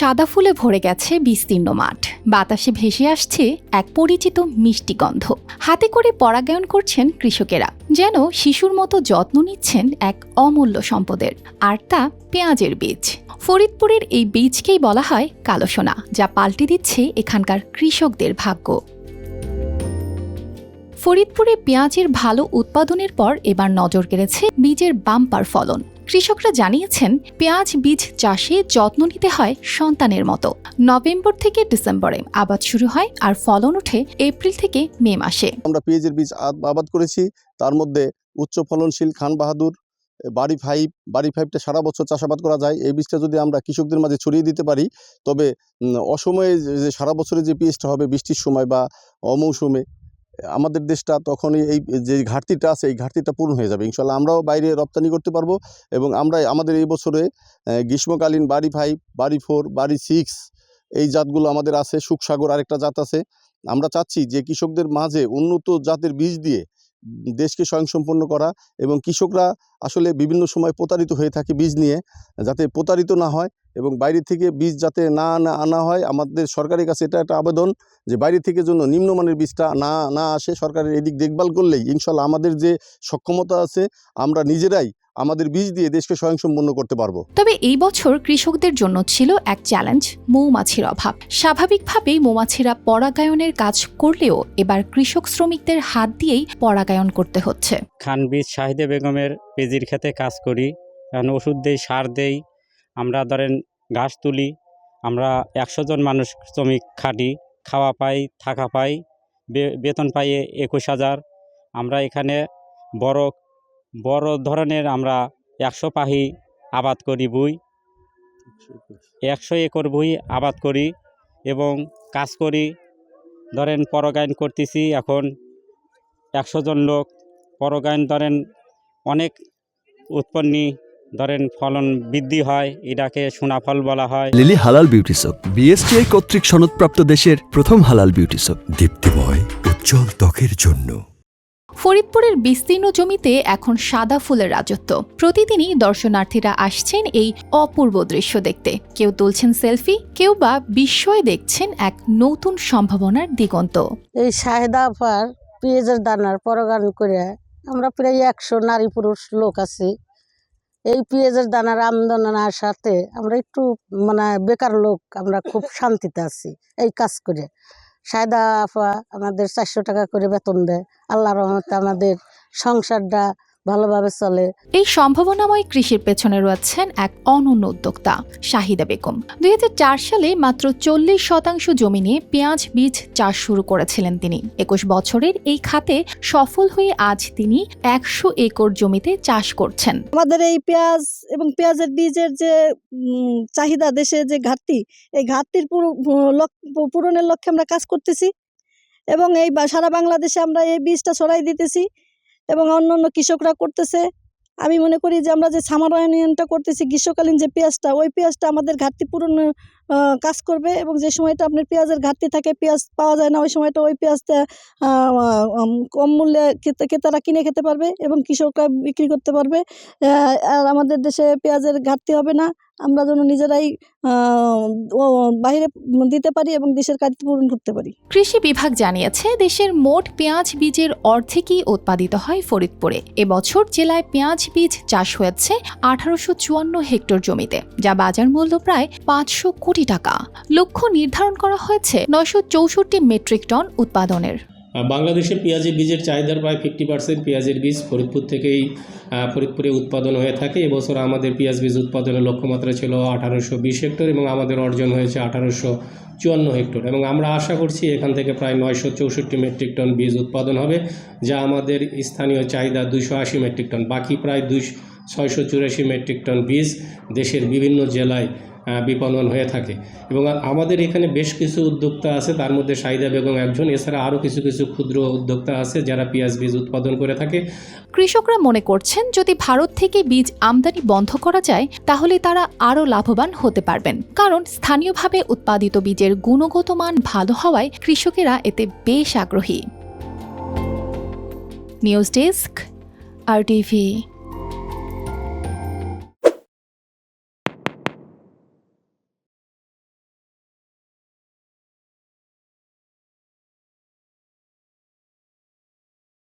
সাদা ফুলে ভরে গেছে বিস্তীর্ণ মাঠ। বাতাসে ভেসে আসছে এক পরিচিত মিষ্টি গন্ধ। হাতে করে পরাগায়ন করছেন কৃষকেরা, যেন শিশুর মতো যত্ন নিচ্ছেন এক অমূল্য সম্পদের, আর তা পেঁয়াজের বীজ। ফরিদপুরের এই বীজকেই বলা হয় কালো সোনা, যা পাল্টে দিচ্ছে এখানকার কৃষকদের ভাগ্য। ফরিদপুরে পেঁয়াজের ভালো উৎপাদনের পর এবার নজর কেড়েছে বীজের বাম্পার ফলন। কৃষকরা জানিয়েছেন, পেঁয়াজ বীজ চাষে যত্ন নিতে হয় সন্তানের মতো। নভেম্বর থেকে ডিসেম্বরে আবাদ শুরু হয় আর ফলন ওঠে এপ্রিল থেকে মে মাসে। আমরা পেঁয়াজের বীজ আবাদ করেছি। তার মধ্যে উচ্চ ফলনশীল খান বাহাদুর বাড়ি ফাইভ, বাড়ি ফাইভটা সারা বছর চাষাবাদ করা যায়। এই বীজটা যদি আমরা কৃষকদের মাঝে ছড়িয়ে দিতে পারি, তবে অসময়ে যে সারা বছরে যে পেঁয়াজটা হবে বৃষ্টির সময় বা অমৌসুমে আমাদের দেশটা তখন এই, যে ঘাটতিটা আছে, এই ঘাটতিটা পূরণ হয়ে যাবে। ইনশাল্লাহ আমরাও বাইরে রপ্তানি করতে পারব এবং আমরা আমাদের এই বছরে গ্রীষ্মকালীন বাড়ি ফাইভ, বাড়ি ফোর, বাড়ি সিক্স, এই জাতগুলো আমাদের আছে। সুখসাগর আরেকটা জাত আছে। আমরা চাচ্ছি যে কৃষকদের মাঝে উন্নত জাতের বীজ দিয়ে দেশকে স্বয়ংসম্পন্ন করা এবং কৃষকরা আসলে বিভিন্ন সময় প্রতারিত হয়ে থাকে বীজ নিয়ে, যাতে প্রতারিত না হয়। এবং বাইরে থেকে বীজ যাতে না আনা আনা হয় আমাদের সরকারের কাছে এটা একটা আবেদন যে বাইরে থেকে জন্য নিম্নমানের বীজটা না না আসে সরকারের এদিক দেখভাল করলেই ইনশাল্লাহ আমাদের যে সক্ষমতা আছে আমরা নিজেরাই আমাদের বীজ দিয়ে দেশকে স্বয়ংসম্পন্ন করতে পারব। তবে এই বছর কৃষকদের জন্য ছিল এক চ্যালেঞ্জ মৌমাছির অভাব। স্বাভাবিকভাবেই মৌমাছিরা পরাগায়নের কাজ করলেও এবার কৃষক শ্রমিকদের হাত দিয়েই পরাগায়ন করতে হচ্ছে। খান বীজ শাহিদে বেগমের পেজির খেতে কাজ করি এখন ওষুধ দেই সার দেই আমরা ধরেন ঘাস তুলি, আমরা একশো জন মানুষ শ্রমিক খাটি, খাওয়া পাই, থাকা পাই বেতন পাই একুশ হাজার। আমরা এখানে বড় বড় ধরনের আমরা একশো পাহি আবাদ করি বই একশো একর বই আবাদ করি এবং কাজ করি। ধরেন পরগায়ন করতেছি এখন একশো জন লোক। পরগায়ন ধরেন অনেক উৎপন্নী ধরেন ফলন বৃদ্ধি হয় এটাকে সোনাফল বলা হয়। লিলি হালাল বিউটি সোপ বিএসটিআই কর্তৃক সনদপ্রাপ্ত দেশের প্রথম হালাল বিউটি সোপ দীপ্তিময় উজ্জ্বল ত্বকের জন্য। ফরিদপুরের বিস্তীর্ণ জমিতে এখন সাদা ফুলের রাজত্ব। প্রতিদিনই দর্শনার্থীরা আসছেন এই অপূর্ব দৃশ্য দেখতে। কেউ তুলছেন সেলফি কেউ বা বিস্ময়ে দেখছেন এক নতুন সম্ভাবনার দিগন্ত। এই শাহেদা আপার পেঁয়াজের দানার পরগান করে আমরা প্রায় একশো নারী পুরুষ লোক আছি। এই পেঁয়াজের দানার আমদানার সাথে আমরা একটু মানে বেকার লোক, আমরা খুব শান্তিতে আছি। এই কাজ করে। সায়দা আফা আমাদের চারশো টাকা করে বেতন দেয়। আল্লাহ রহমতে আমাদের সংসারটা ভালোভাবে চলে। এই সম্ভাবনাময় কৃষির পেছনে রয়েছেন এক অনন্য উদ্যোক্তা শাহিদা বেগম। দু হাজার চার সালে মাত্র চল্লিশ শতাংশ জমি নিয়ে পেঁয়াজ বীজ চাষ শুরু করেছিলেন তিনি। একুশ বছরের এই খাতে সফল হয়ে আজ তিনি একশো একর জমিতে চাষ করছেন। আমাদের এই পেঁয়াজ এবং পেঁয়াজের বীজের যে চাহিদা দেশে যে ঘাটতি এই ঘাটতির পূরণের লক্ষ্যে আমরা কাজ করতেছি। এবং এই সারা বাংলাদেশে আমরা এই বীজটা ছড়াই দিতেছি। এবং অন্য অন্য কৃষকরা করতেছে। আমি মনে করি যে আমরা যে সামার ইউনিয়নটা করতেছি, গ্রীষ্মকালীন যে পেঁয়াজটা, ওই পেঁয়াজটা আমাদের ঘাটতি পূরণ কাজ করবে এবং যে সময়টা আপনার পেঁয়াজের ঘাটতি থাকে, পেঁয়াজ পাওয়া যায় না, ওই সময়টা ওই পেঁয়াজটা কম মূল্যে ক্রেতারা কিনে খেতে পারবে এবং কৃষকরা বিক্রি করতে পারবে। আর আমাদের দেশে পেঁয়াজের ঘাটতি হবে না। আমরা যেন নিজেরাই বাইরে দিতে পারি এবং দেশের কাজ পূরণ করতে পারি। কৃষি বিভাগ জানিয়েছে, দেশের মোট পেঁয়াজ বীজের অর্ধেকই উৎপাদিত হয় ফরিদপুরে। এবছর জেলায় পেঁয়াজ বীজ চাষ হয়েছে আঠারোশো চুয়ান্ন হেক্টর জমিতে, যা বাজার মূল্য প্রায় পাঁচশো কোটি টাকা। লক্ষ্য নির্ধারণ করা হয়েছে নয়শো চৌষট্টি মেট্রিক টন উৎপাদনের। আহ, বাংলাদেশের পেঁয়াজের বীজের চাহিদার প্রায় ফিফটি পার্সেন্ট পেঁয়াজের বীজ ফরিদপুর থেকেই ফরিদপুরে উৎপাদন হয়ে থাকে। এবছর আমাদের পেঁয়াজ বীজ উৎপাদনের লক্ষ্যমাত্রা ছিল আঠারোশো বিশ হেক্টর এবং আমাদের অর্জন হয়েছে আঠারোশো চুয়ান্ন হেক্টর। এবং আমরা আশা করছি এখান থেকে প্রায় নয়শো চৌষট্টি মেট্রিক টন বীজ উৎপাদন হবে যা আমাদের স্থানীয় চাহিদা দুশো আশি মেট্রিক টন। বাকি প্রায় দুই ছয়শো চুরাশি মেট্রিক টন বীজ দেশের বিভিন্ন জেলায় বিপণন হয়ে থাকে। এবং আমাদের এখানে বেশ কিছু উদ্যোক্তা আছে, তার মধ্যে সাইদা বেগম একজন, এছাড়া আরও কিছু কিছু ক্ষুদ্র উদ্যোক্তা আছে যারা পেঁয়াজ বীজ উৎপাদন করে থাকে। কৃষকরা মনে করছেন, যদি ভারত থেকে বীজ আমদানি বন্ধ করা যায়, তাহলে তারা আরও লাভবান হতে পারবেন। কারণ স্থানীয়ভাবে উৎপাদিত বীজের গুণগত মান ভালো হওয়ায় কৃষকেরা এতে বেশ আগ্রহী। নিউজ ডেস্ক, আর টিভি